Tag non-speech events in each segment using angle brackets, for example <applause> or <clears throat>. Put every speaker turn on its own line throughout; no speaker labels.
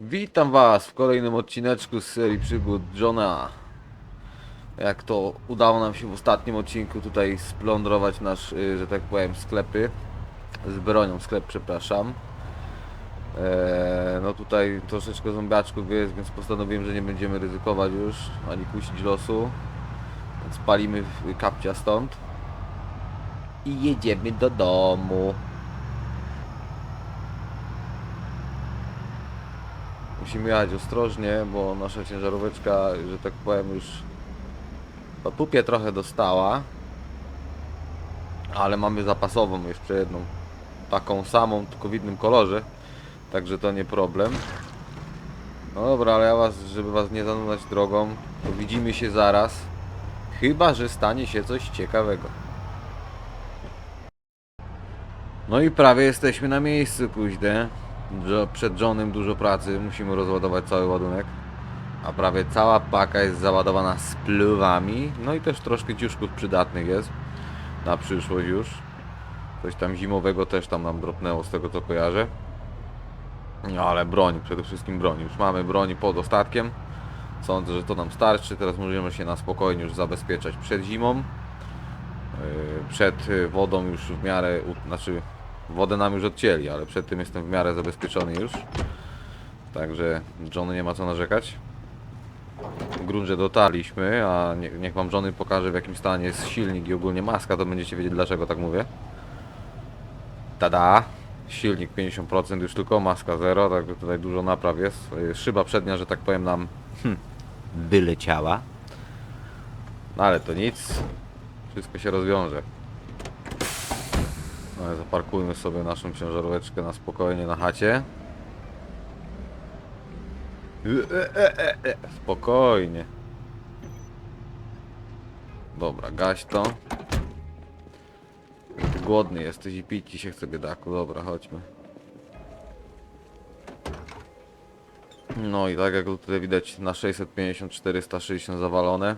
Witam Was w kolejnym odcineczku z serii przygód Johna. Jak to udało nam się w ostatnim odcinku tutaj splądrować nasz, y, że tak powiem, sklepy. Z bronią sklep, przepraszam. Eee, no tutaj troszeczkę zombiaczków jest, więc postanowiłem, że nie będziemy ryzykować już, ani kusić losu. Więc palimy w- kapcia stąd. I jedziemy do domu. Musimy jechać ostrożnie, bo nasza ciężaróweczka, że tak powiem, już po pupie trochę dostała. Ale mamy zapasową jeszcze jedną. Taką samą, tylko w innym kolorze. Także to nie problem. No dobra, ale ja was, żeby was nie zanudzać drogą, to widzimy się zaraz. Chyba, że stanie się coś ciekawego. No i prawie jesteśmy na miejscu, kuźde. Przed Johnem dużo pracy, musimy rozładować cały ładunek. A prawie cała paka jest załadowana spluwami. No i też troszkę ciuszków przydatnych jest. Na przyszłość już. Coś tam zimowego też tam nam dropnęło z tego co kojarzę. No ale broń, przede wszystkim broń. Już mamy broni pod ostatkiem. Sądzę, że to nam starczy. Teraz możemy się na spokojnie już zabezpieczać przed zimą. Yy, Przed wodą już w miarę, znaczy wodę nam już odcięli, ale przed tym jestem w miarę zabezpieczony już. Także Johnny nie ma co narzekać. W gruncie dotarliśmy, a nie, niech wam Johnny pokaże w jakim stanie jest silnik i ogólnie maska, to będziecie wiedzieć dlaczego tak mówię. Tada! Silnik 50% już tylko, maska 0, także tutaj dużo napraw jest. Szyba przednia, że tak powiem nam hm. No ale to nic. Wszystko się rozwiąże. No, zaparkujmy sobie naszą ciężaróweczkę na spokojnie na chacie. E, e, e, Spokojnie. Dobra, gaś to. Ty głodny jesteś i pić ci się chce biedaku. Dobra, chodźmy. No i tak jak tutaj widać na 650 460 zawalone.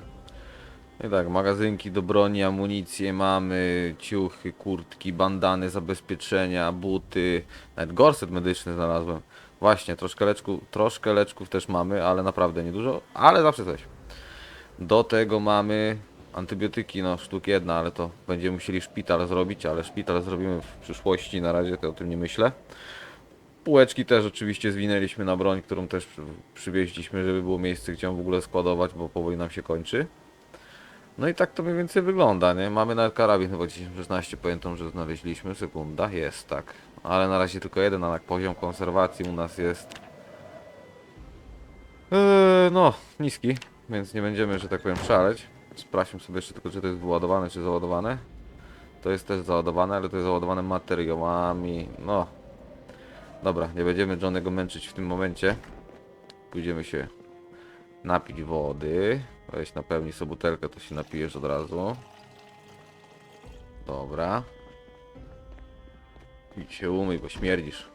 I tak, magazynki do broni, amunicję mamy, ciuchy, kurtki, bandany, zabezpieczenia, buty, nawet gorset medyczny znalazłem. Właśnie, troszkę leczków, troszkę leczków też mamy, ale naprawdę niedużo, ale zawsze coś. Do tego mamy antybiotyki, no sztuk jedna, ale to będziemy musieli szpital zrobić, ale szpital zrobimy w przyszłości, na razie to o tym nie myślę. Półeczki też oczywiście zwinęliśmy na broń, którą też przy- przywieźliśmy, żeby było miejsce, gdzie ją w ogóle składować, bo powoli nam się kończy. No i tak to mniej więcej wygląda, nie? Mamy nawet karabin chyba 1016, pamiętam, że znaleźliśmy. Sekunda, jest, tak. Ale na razie tylko jeden, a jak poziom konserwacji u nas jest... Eee, no, niski, więc nie będziemy, że tak powiem, szaleć. Sprawdźmy sobie jeszcze tylko, czy to jest wyładowane, czy załadowane. To jest też załadowane, ale to jest załadowane materiałami, no. Dobra, nie będziemy Johnego męczyć w tym momencie. Pójdziemy się napić wody. Weź napełnij sobie butelkę, to się napijesz od razu. Dobra. Idź się umyj, bo śmierdzisz.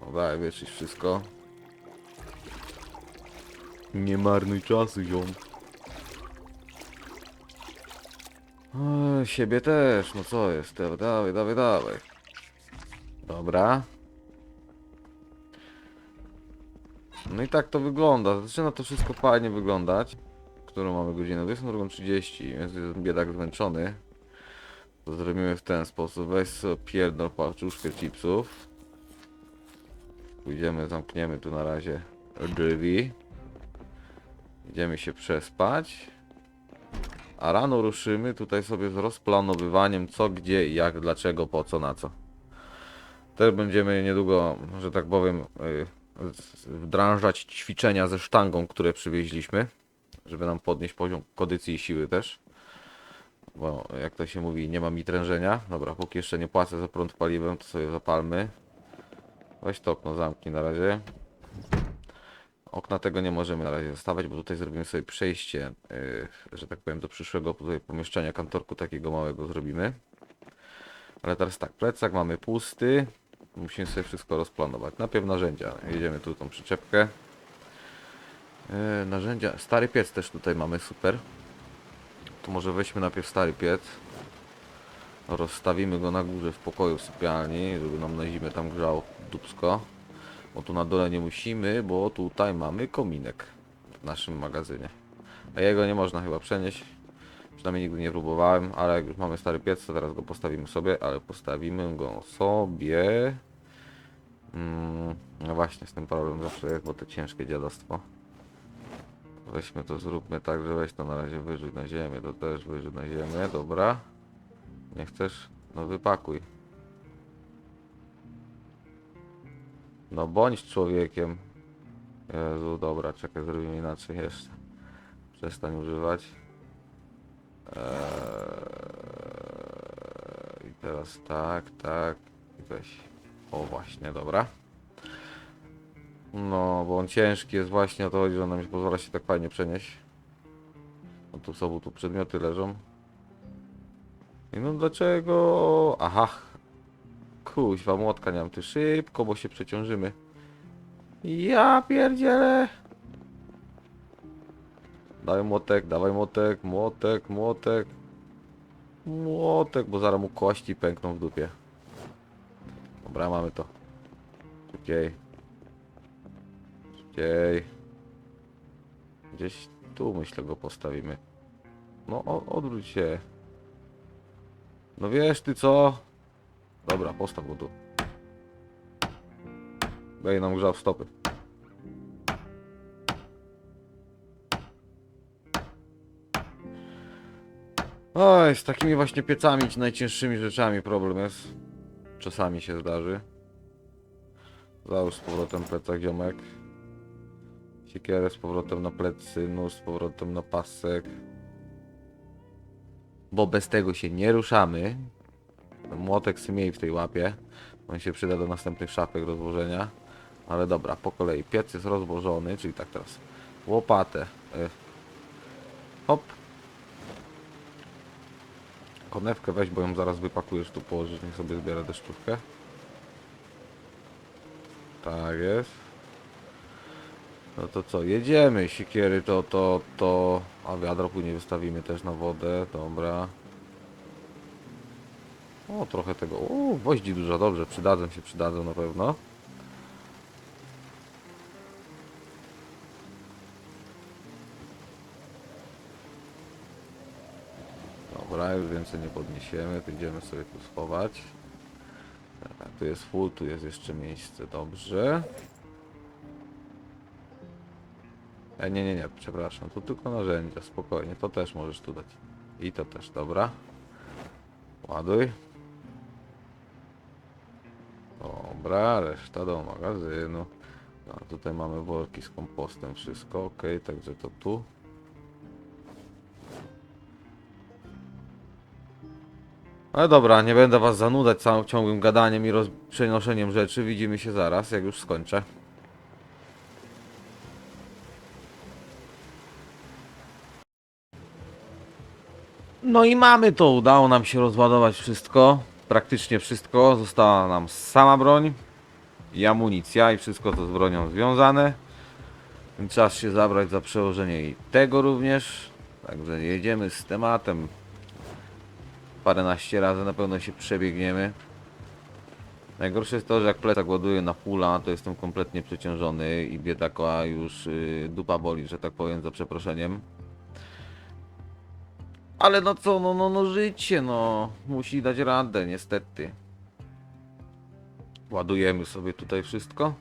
No daj, wyczyść wszystko. Nie marnuj czasu, ziom. Siebie też, no co jest? Dawaj, dawaj, dawaj. Dobra. No i tak to wygląda. Zaczyna to wszystko fajnie wyglądać. Którą mamy godzinę? 22.30, więc jest biedak zmęczony. To zrobimy w ten sposób. Weź sobie pierdol paczuszkę chipsów. Pójdziemy, zamkniemy tu na razie drzwi. Idziemy się przespać. A rano ruszymy tutaj sobie z rozplanowywaniem co, gdzie, jak, dlaczego, po co, na co. Też będziemy niedługo, że tak powiem, y, z- wdrażać ćwiczenia ze sztangą, które przywieźliśmy, żeby nam podnieść poziom kondycji i siły też. Bo jak to się mówi, nie ma mi trężenia. Dobra, póki jeszcze nie płacę za prąd paliwem, to sobie zapalmy. Weź to okno zamknij na razie. Okna tego nie możemy na razie zostawiać, bo tutaj zrobimy sobie przejście, yy, że tak powiem, do przyszłego pomieszczenia kantorku takiego małego zrobimy. Ale teraz tak, plecak mamy pusty. Musimy sobie wszystko rozplanować. Najpierw narzędzia. Jedziemy tu tą przyczepkę. Yy, narzędzia. Stary piec też tutaj mamy, super. To może weźmy najpierw stary piec. Rozstawimy go na górze w pokoju w sypialni, żeby nam na zimę tam grzał dupsko. Bo tu na dole nie musimy, bo tutaj mamy kominek w naszym magazynie. A jego nie można chyba przenieść. Przynajmniej nigdy nie próbowałem, ale jak już mamy stary piec, to teraz go postawimy sobie, ale postawimy go sobie... Mm, no właśnie, z tym problem zawsze jest, bo to ciężkie dziadostwo. Weźmy to, zróbmy tak, że weź to na razie wyrzuć na ziemię, to też wyrzuć na ziemię, dobra. Nie chcesz? No wypakuj. No bądź człowiekiem. Jezu, dobra, czekaj, zrobimy inaczej jeszcze. Przestań używać. Eee, I teraz tak, tak. Weź. O właśnie, dobra. No, bo on ciężki jest właśnie o to chodzi, że on nam pozwala się tak fajnie przenieść. No tu są tu przedmioty leżą. I no dlaczego? Aha. Kuźwa, młotka nie mam ty szybko, bo się przeciążymy. Ja pierdzielę. Dawaj młotek, dawaj młotek, młotek, młotek. Młotek, bo zaraz mu kości pękną w dupie. Dobra, mamy to. Szybciej. Szybciej. Gdzieś tu myślę go postawimy. No, odwróć się. No wiesz ty co? Dobra, postaw go tu. Daj nam grzał stopy. Oj, z takimi właśnie piecami, najcięższymi rzeczami problem jest. Czasami się zdarzy. Załóż z powrotem plecak ziomek. Siekierę z powrotem na plecy, nóż z powrotem na pasek. Bo bez tego się nie ruszamy. Młotek miej w tej łapie. On się przyda do następnych szafek rozłożenia. Ale dobra, po kolei. Piec jest rozłożony, czyli tak teraz. Łopatę. Y. Hop. Konewkę weź, bo ją zaraz wypakujesz tu położysz, niech sobie zbiera deszczówkę. Tak jest. No to co, jedziemy, siekiery to, to, to, a wiadro później wystawimy też na wodę, dobra. O, trochę tego, o, gwoździ dużo, dobrze, przydadzą się, przydadzą na pewno. Już więcej nie podniesiemy, to idziemy sobie tu schować. Tak, tu jest full, tu jest jeszcze miejsce, dobrze. E, nie, nie, nie, przepraszam, tu tylko narzędzia, spokojnie, to też możesz tu dać. I to też, dobra. Ładuj. Dobra, reszta do magazynu. No, tutaj mamy worki z kompostem, wszystko ok, także to tu. Ale dobra, nie będę was zanudzać całym ciągłym gadaniem i przenoszeniem rzeczy. Widzimy się zaraz, jak już skończę. No i mamy to, udało nam się rozładować wszystko, praktycznie wszystko, została nam sama broń i amunicja i wszystko to z bronią związane. Czas się zabrać za przełożenie i tego również, także jedziemy z tematem. Paręnaście razy na pewno się przebiegniemy. Najgorsze jest to, że jak plecak ładuje na pula, to jestem kompletnie przeciążony i biedaka już y, dupa boli, że tak powiem, za przeproszeniem. Ale no co, no, no, no życie, no. Musi dać radę, niestety. Ładujemy sobie tutaj wszystko.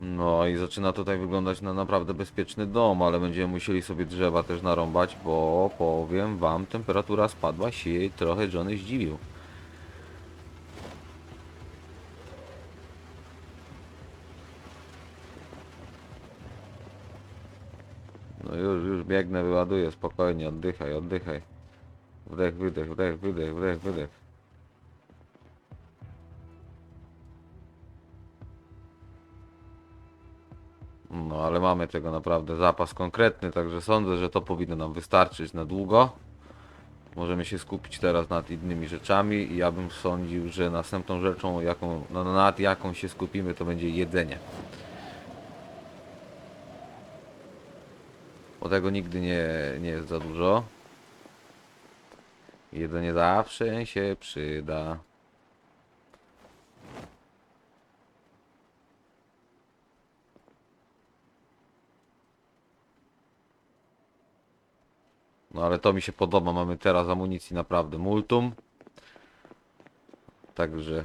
No i zaczyna tutaj wyglądać na naprawdę bezpieczny dom, ale będziemy musieli sobie drzewa też narąbać, bo powiem wam, temperatura spadła się i trochę Johnny zdziwił. No już, już biegnę, wyładuję, spokojnie, oddychaj, oddychaj. Wdech, wydech, wdech, wydech, wdech, wydech. Mamy tego naprawdę zapas konkretny, także sądzę, że to powinno nam wystarczyć na długo. Możemy się skupić teraz nad innymi rzeczami i ja bym sądził, że następną rzeczą, jaką, no, nad jaką się skupimy, to będzie jedzenie. Bo tego nigdy nie, nie jest za dużo. Jedzenie zawsze się przyda. No ale to mi się podoba, mamy teraz amunicji naprawdę multum. Także...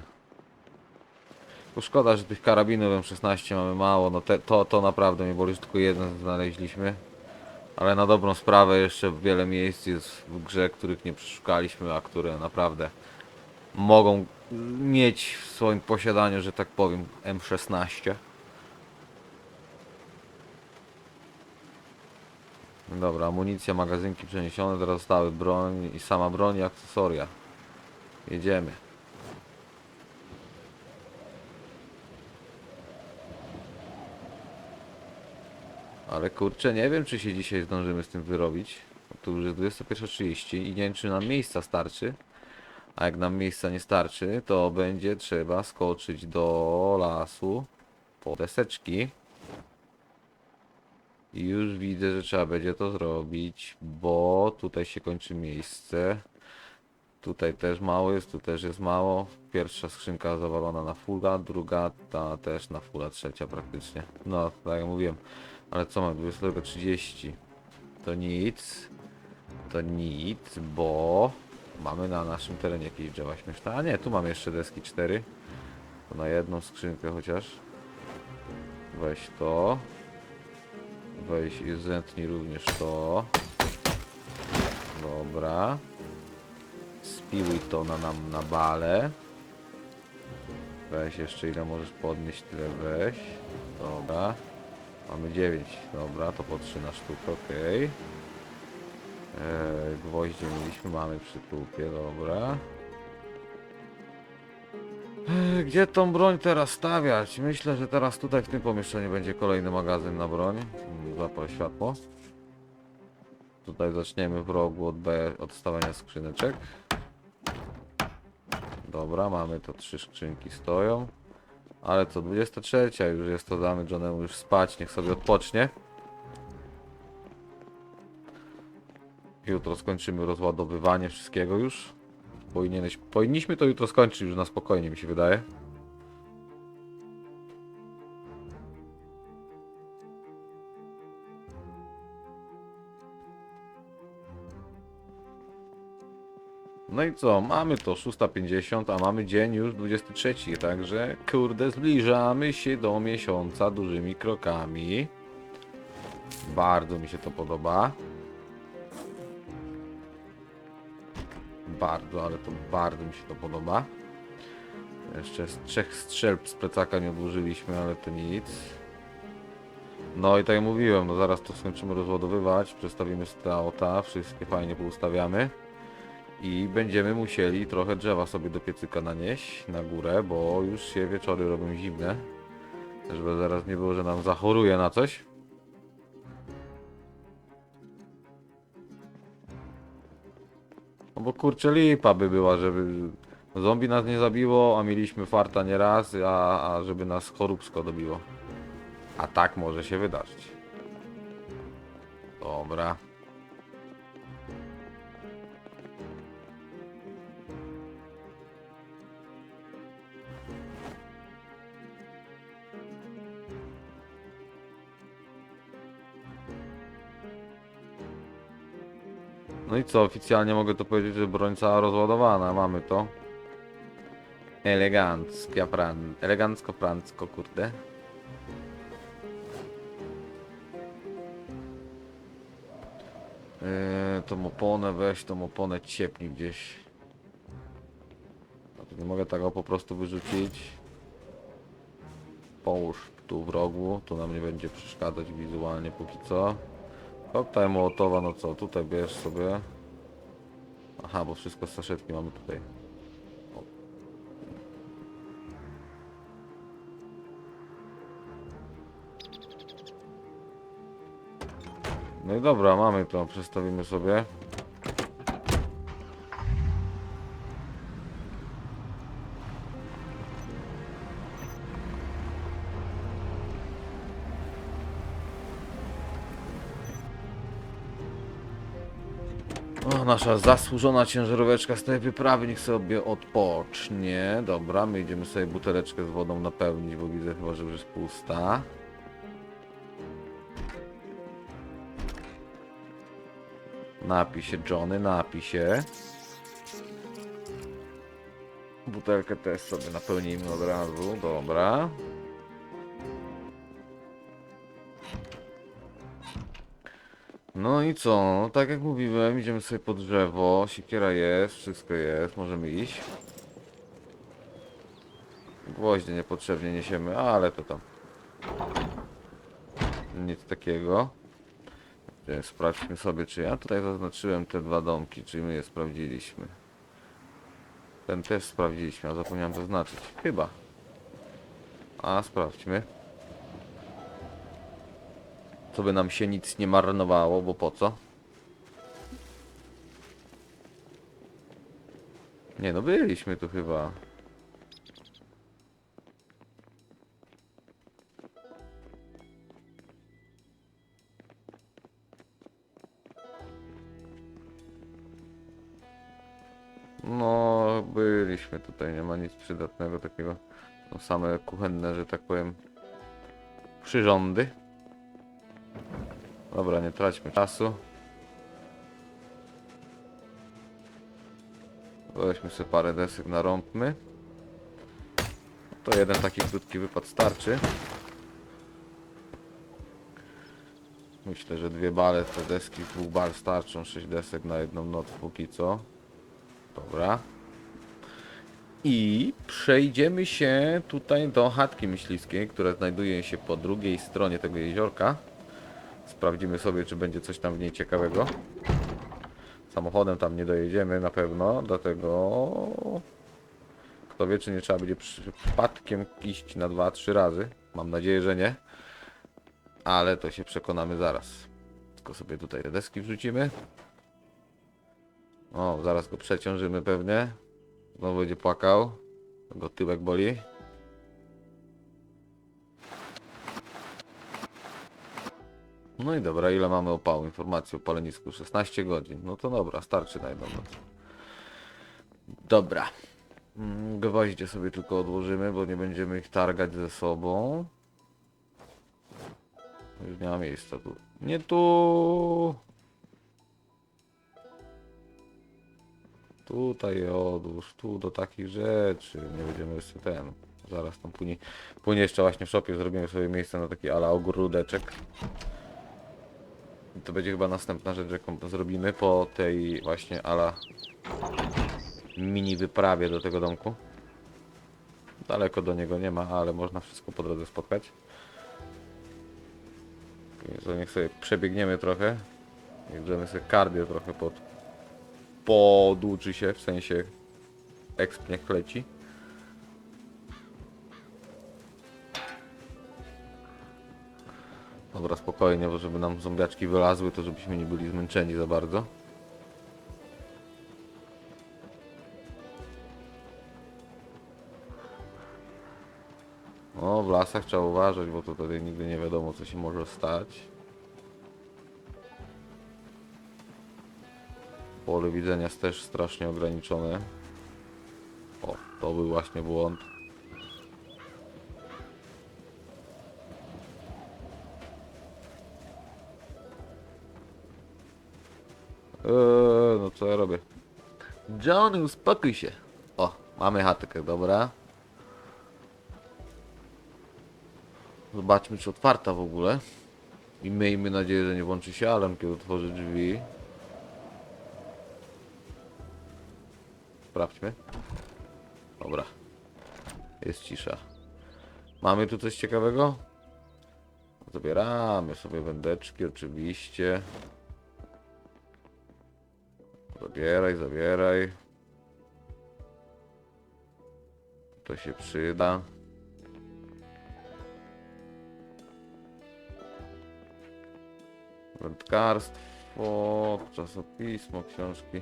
Bo szkoda, że tych karabinów M16 mamy mało, no te, to, to naprawdę mnie boli, że tylko jeden znaleźliśmy. Ale na dobrą sprawę jeszcze wiele miejsc jest w grze, których nie przeszukaliśmy, a które naprawdę mogą mieć w swoim posiadaniu, że tak powiem, M16. Dobra, amunicja, magazynki przeniesione, teraz zostały broń i sama broń i akcesoria. Jedziemy. Ale kurczę, nie wiem czy się dzisiaj zdążymy z tym wyrobić. Tu już jest 21.30 i nie wiem czy nam miejsca starczy. A jak nam miejsca nie starczy, to będzie trzeba skoczyć do lasu po deseczki. I już widzę, że trzeba będzie to zrobić, bo tutaj się kończy miejsce. Tutaj też mało jest, tu też jest mało. Pierwsza skrzynka zawalona na fulla, druga ta też na fulla, trzecia praktycznie. No, tak jak mówiłem. Ale co mam, 20.30. To nic. To nic, bo mamy na naszym terenie jakieś drzewa śmieszne. A nie, tu mam jeszcze deski 4. To na jedną skrzynkę chociaż. Weź to. Weź i zetnij również to. Dobra. Spiłuj to na nam na bale. Weź jeszcze ile możesz podnieść, tyle weź. Dobra. Mamy 9. Dobra, to po 3 na sztukę, okej. Eee, gwoździe mieliśmy, mamy przy tupie, dobra. Gdzie tą broń teraz stawiać? Myślę, że teraz tutaj w tym pomieszczeniu będzie kolejny magazyn na broń. Zapal światło. Tutaj zaczniemy w rogu od, B, od skrzyneczek. Dobra, mamy to trzy skrzynki stoją. Ale co, 23 już jest to, damy Johnemu już spać, niech sobie odpocznie. Jutro skończymy rozładowywanie wszystkiego już. Powinieneś, powinniśmy to jutro skończyć już na spokojnie, mi się wydaje. No i co, mamy to 6.50, a mamy dzień już 23, także kurde zbliżamy się do miesiąca dużymi krokami. Bardzo mi się to podoba. Bardzo, ale to bardzo mi się to podoba. Jeszcze z trzech strzelb z plecaka nie odłożyliśmy, ale to nic. No i tak jak mówiłem, no zaraz to skończymy rozładowywać, przestawimy strauta, wszystkie fajnie poustawiamy. I będziemy musieli trochę drzewa sobie do piecyka nanieść na górę, bo już się wieczory robią zimne. Żeby zaraz nie było, że nam zachoruje na coś. No bo kurczę lipa by była, żeby zombie nas nie zabiło, a mieliśmy farta nieraz, a, a żeby nas choróbsko dobiło. A tak może się wydarzyć. Dobra. No i co, oficjalnie mogę to powiedzieć, że broń cała rozładowana, mamy to. Elegancka fran... Elegancko francko, kurde. Eee, tą oponę weź, tą oponę ciepnij gdzieś. Tu nie mogę tego po prostu wyrzucić. Połóż tu w rogu, tu nam nie będzie przeszkadzać wizualnie póki co. Koktajl Mołotowa, no co, tutaj bierz sobie. Aha, bo wszystko z saszetki mamy tutaj. No i dobra, mamy to, przestawimy sobie. Nasza zasłużona ciężaróweczka z tej wyprawy niech sobie odpocznie. Dobra, my idziemy sobie buteleczkę z wodą napełnić, bo widzę chyba, że już jest pusta. Napij się, Johnny, napij się. Butelkę też sobie napełnimy od razu, dobra. No i co? No, tak jak mówiłem, idziemy sobie po drzewo. Siekiera jest, wszystko jest, możemy iść. Gwoździe niepotrzebnie niesiemy, ale to tam. Nic takiego. Gdzie, Sprawdźmy sobie, czy ja tutaj zaznaczyłem te dwa domki, czy my je sprawdziliśmy. Ten też sprawdziliśmy, a zapomniałem zaznaczyć. Chyba. A, sprawdźmy. Co by nam się nic nie marnowało, bo po co? Nie no, byliśmy tu chyba. No, byliśmy tutaj, nie ma nic przydatnego takiego. No same kuchenne, że tak powiem, przyrządy. Dobra, nie traćmy czasu. Weźmy sobie parę desek, narąbmy. To jeden taki krótki wypad starczy. Myślę, że dwie bale, te deski, dwóch bal starczą, sześć desek na jedną noc póki co. Dobra. I przejdziemy się tutaj do chatki myśliwskiej, która znajduje się po drugiej stronie tego jeziorka. Sprawdzimy sobie, czy będzie coś tam w niej ciekawego. Samochodem tam nie dojedziemy na pewno, dlatego... Kto wie, czy nie trzeba będzie przypadkiem iść na 2-3 razy. Mam nadzieję, że nie. Ale to się przekonamy zaraz. Tylko sobie tutaj deski wrzucimy. O, zaraz go przeciążymy pewnie. Znowu będzie płakał. Go tyłek boli. No i dobra, ile mamy opału? Informacji o palenisku 16 godzin. No to dobra, starczy na jedną noc. Dobra. Mm, Gwoździe sobie tylko odłożymy, bo nie będziemy ich targać ze sobą. Już nie ma miejsca tu. Nie tu! Tutaj odłóż, tu do takich rzeczy. Nie będziemy jeszcze ten. Zaraz tam później, później jeszcze właśnie w szopie zrobimy sobie miejsce na taki ala ogródeczek. To będzie chyba następna rzecz, jaką zrobimy po tej właśnie ala mini wyprawie do tego domku. Daleko do niego nie ma, ale można wszystko po drodze spotkać. To niech sobie przebiegniemy trochę. Niech drzemy sobie kardio trochę pod podłuczy się, w sensie exp niech leci. Dobra, spokojnie, bo żeby nam zombiaczki wylazły, to żebyśmy nie byli zmęczeni za bardzo. O, w lasach trzeba uważać, bo to tutaj nigdy nie wiadomo, co się może stać. Pole widzenia jest też strasznie ograniczone. O, to był właśnie błąd. Eee, no co ja robię? Johnny, uspokój się. O, mamy chatkę, dobra. Zobaczmy, czy otwarta w ogóle. I miejmy nadzieję, że nie włączy się alarm, kiedy otworzy drzwi. Sprawdźmy. Dobra. Jest cisza. Mamy tu coś ciekawego? Zabieramy sobie wędeczki, oczywiście. Zabieraj, zabieraj. To się przyda. Wędkarstwo, czasopismo, książki.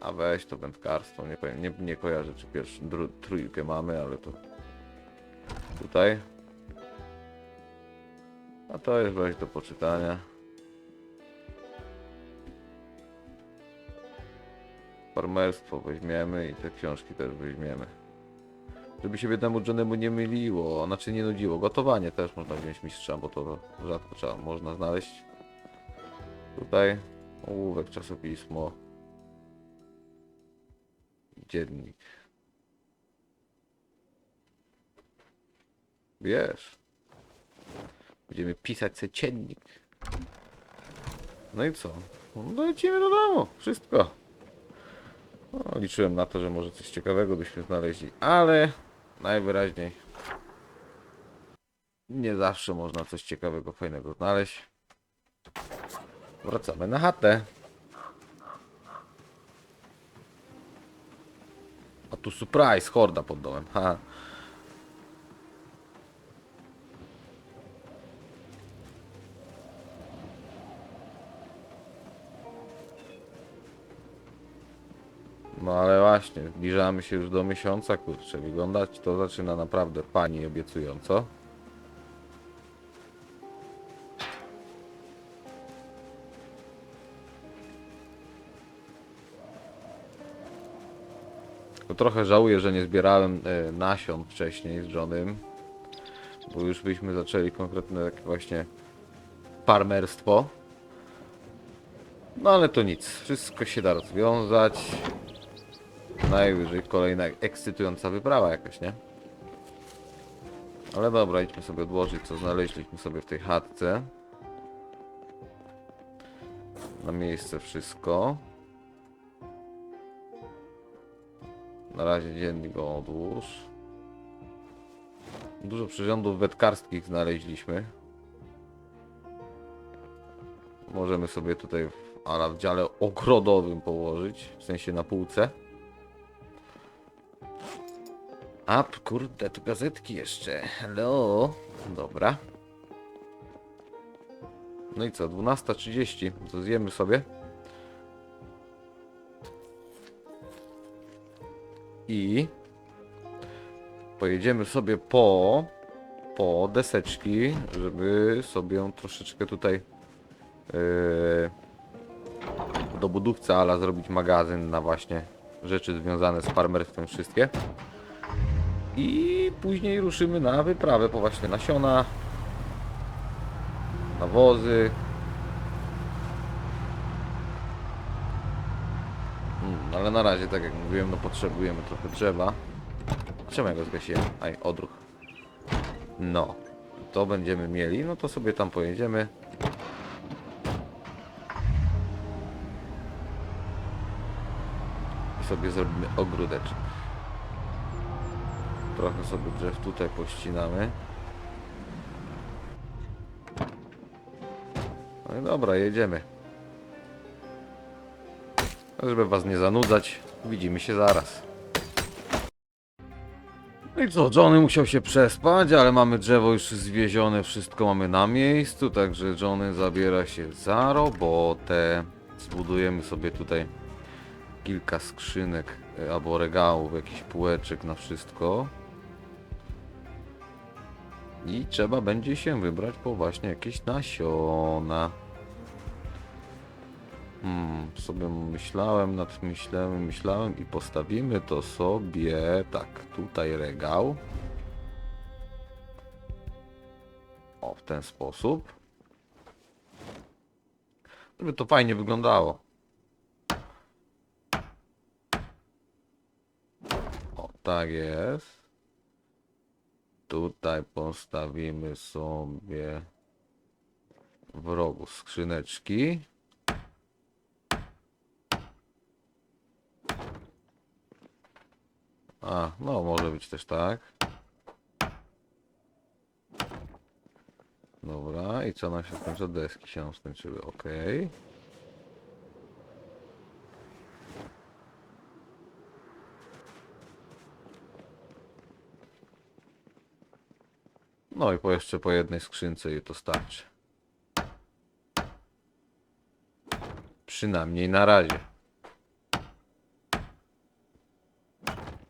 A weź to wędkarstwo, nie, nie, nie kojarzę czy pierwszą, trójkę mamy, ale to tutaj. A to jest weź do poczytania. Farmerstwo weźmiemy i te książki też weźmiemy. Żeby się biednemu Johnemu nie myliło, znaczy nie nudziło. Gotowanie też można wziąć mistrza, bo to rzadko trzeba, można znaleźć. Tutaj ołówek, czasopismo. Dziennik. Wiesz. Będziemy pisać sobie dziennik. No i co? No lecimy do domu. Wszystko. No, liczyłem na to, że może coś ciekawego byśmy znaleźli, ale najwyraźniej nie zawsze można coś ciekawego, fajnego znaleźć. Wracamy na chatę. A tu surprise, horda pod domem. Ha. No ale właśnie, zbliżamy się już do miesiąca, kurczę, wyglądać to zaczyna naprawdę pani obiecująco. Tylko trochę żałuję, że nie zbierałem e, nasion wcześniej z Johnem, bo już byśmy zaczęli konkretne takie właśnie farmerstwo. No ale to nic, wszystko się da rozwiązać. Najwyżej kolejna ekscytująca wyprawa jakaś, nie? Ale dobra, idźmy sobie odłożyć, co znaleźliśmy sobie w tej chatce. Na miejsce wszystko. Na razie dziennik go odłóż. Dużo przyrządów wetkarskich znaleźliśmy. Możemy sobie tutaj w, ala w dziale ogrodowym położyć, w sensie na półce. A, kurde, tu gazetki jeszcze. Hello. Dobra. No i co, 12.30. To zjemy sobie. I pojedziemy sobie po po deseczki, żeby sobie troszeczkę tutaj yy, do budówce ala zrobić magazyn na właśnie rzeczy związane z farmerstwem wszystkie. I później ruszymy na wyprawę po właśnie nasiona, nawozy. Mm, ale na razie, tak jak mówiłem, no potrzebujemy trochę drzewa. Czemu ja go zgasiłem? Aj, odruch. No, to będziemy mieli, no to sobie tam pojedziemy. I sobie zrobimy ogródeczek. Trochę sobie drzew tutaj pościnamy. No i dobra, jedziemy. A Żeby was nie zanudzać, widzimy się zaraz. No i co, Johnny musiał się przespać, ale mamy drzewo już zwiezione, wszystko mamy na miejscu, także Johnny zabiera się za robotę. Zbudujemy sobie tutaj kilka skrzynek e, albo regałów, jakiś półeczek na wszystko. I trzeba będzie się wybrać po właśnie jakieś nasiona. Hmm, sobie myślałem nad myślałem, myślałem i postawimy to sobie tak, tutaj regał. O, w ten sposób. Żeby to fajnie wyglądało. O, tak jest. Tutaj postawimy sobie w rogu skrzyneczki. A, no może być też tak. Dobra, i co nam się skończy? Deski się nam skończyły, ok. No i po jeszcze po jednej skrzynce i to starczy. Przynajmniej na razie.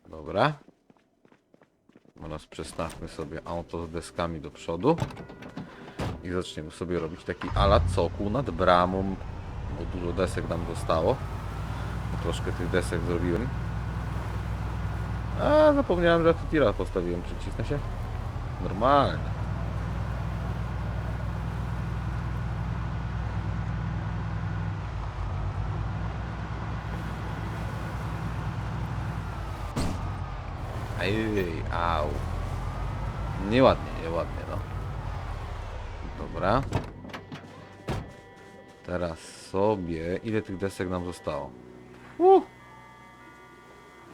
Dobra. Teraz przestawmy sobie auto z deskami do przodu. I zaczniemy sobie robić taki ala cokół nad bramą. Bo dużo desek nam zostało. troszkę tych desek zrobiłem. A zapomniałem, że tira postawiłem. Przycisnę się? Normalnie. Ej, au. Nieładnie, nieładnie, no. Dobra. Teraz sobie... Ile tych desek nam zostało? Uh!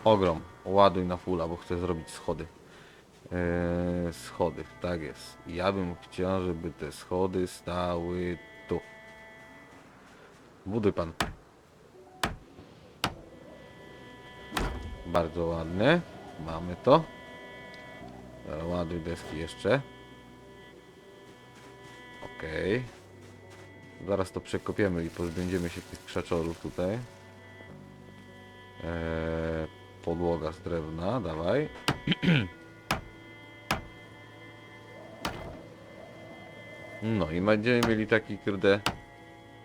Ogrom. Ładuj na fulla, bo chcę zrobić schody. Eee, schody, tak jest. Ja bym chciał, żeby te schody stały tu. Buduj pan. Bardzo ładnie. Mamy to. Ładuj deski jeszcze. Okej. Zaraz to przekopiemy i pozbędziemy się tych krzaczorów tutaj. Eee, podłoga z drewna, dawaj. <clears throat> No i będziemy mieli taki kurde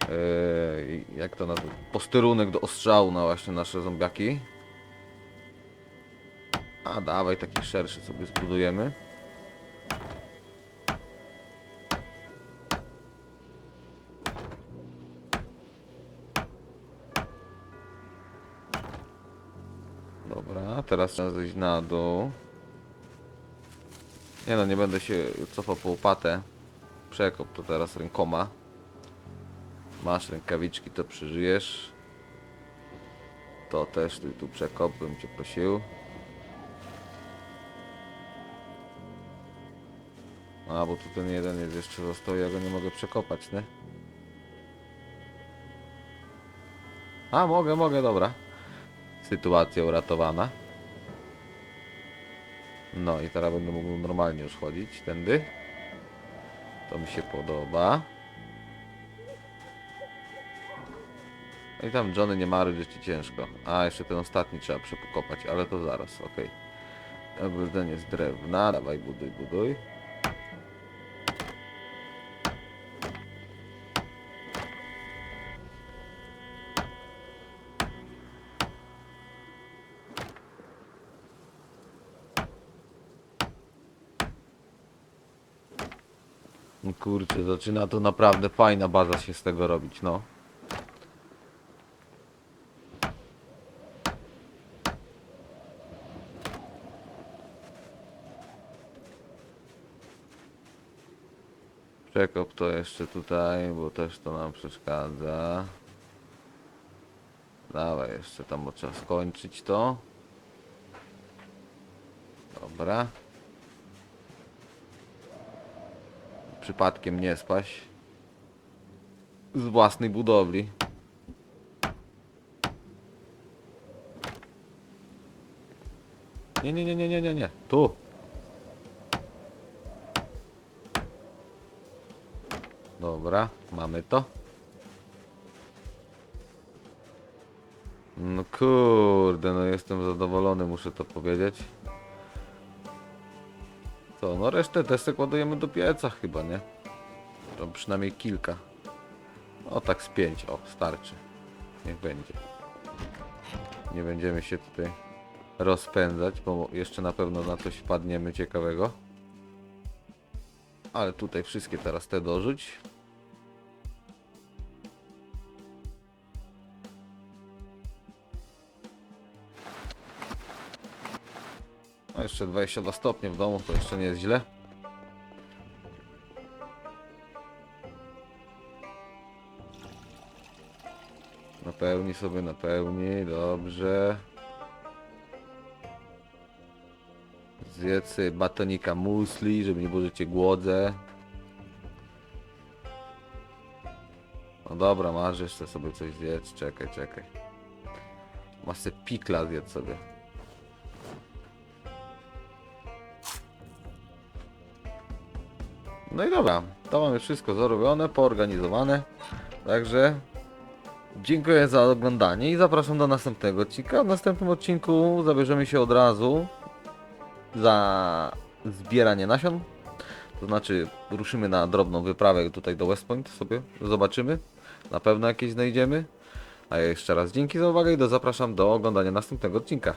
eee, jak to nazwać? Posterunek do ostrzału na właśnie nasze zombiaki. A dawaj taki szerszy sobie zbudujemy. Dobra, teraz trzeba zejść na dół. Nie no, nie będę się cofał po łopatę. Przekop to teraz rękoma. Masz rękawiczki, to przeżyjesz. To też ty tu przekop, bym cię prosił. A, bo tu ten jeden jest jeszcze został, ja go nie mogę przekopać, nie? A, mogę, mogę, dobra. Sytuacja uratowana. No i teraz będę mógł normalnie już chodzić tędy. To mi się podoba. No i tam Johnny nie marudź, że ci ciężko. A, jeszcze ten ostatni trzeba przepokopać, ale to zaraz, okej. Okay. Ogrodzenie z drewna, dawaj buduj, buduj. Kurczę, zaczyna to naprawdę fajna baza się z tego robić, no. Przekop to jeszcze tutaj, bo też to nam przeszkadza. Dawaj, jeszcze tam, bo trzeba skończyć to. Dobra. Przypadkiem nie spaść. Z własnej budowli. Nie, nie, nie, nie, nie, nie, nie. Tu. Dobra, mamy to. No kurde, no jestem zadowolony, muszę to powiedzieć. To, no resztę desek ładujemy do pieca chyba, nie? To przynajmniej kilka. O, tak z pięć, o, starczy. Niech będzie. Nie będziemy się tutaj rozpędzać, bo jeszcze na pewno na coś wpadniemy ciekawego. Ale tutaj wszystkie teraz te dorzuć. Jeszcze 22 stopnie w domu, to jeszcze nie jest źle. Napełni sobie, napełni, dobrze. Zjedz batonika musli, żeby nie było, że cię głodzę. No dobra, masz jeszcze sobie coś zjedz, czekaj, czekaj. Sobie pikla zjedz sobie. No i dobra, to mamy wszystko zrobione, poorganizowane. Także dziękuję za oglądanie i zapraszam do następnego odcinka. W następnym odcinku zabierzemy się od razu za zbieranie nasion. To znaczy ruszymy na drobną wyprawę tutaj do West Point sobie zobaczymy. Na pewno jakieś znajdziemy. A ja jeszcze raz dzięki za uwagę i do zapraszam do oglądania następnego odcinka.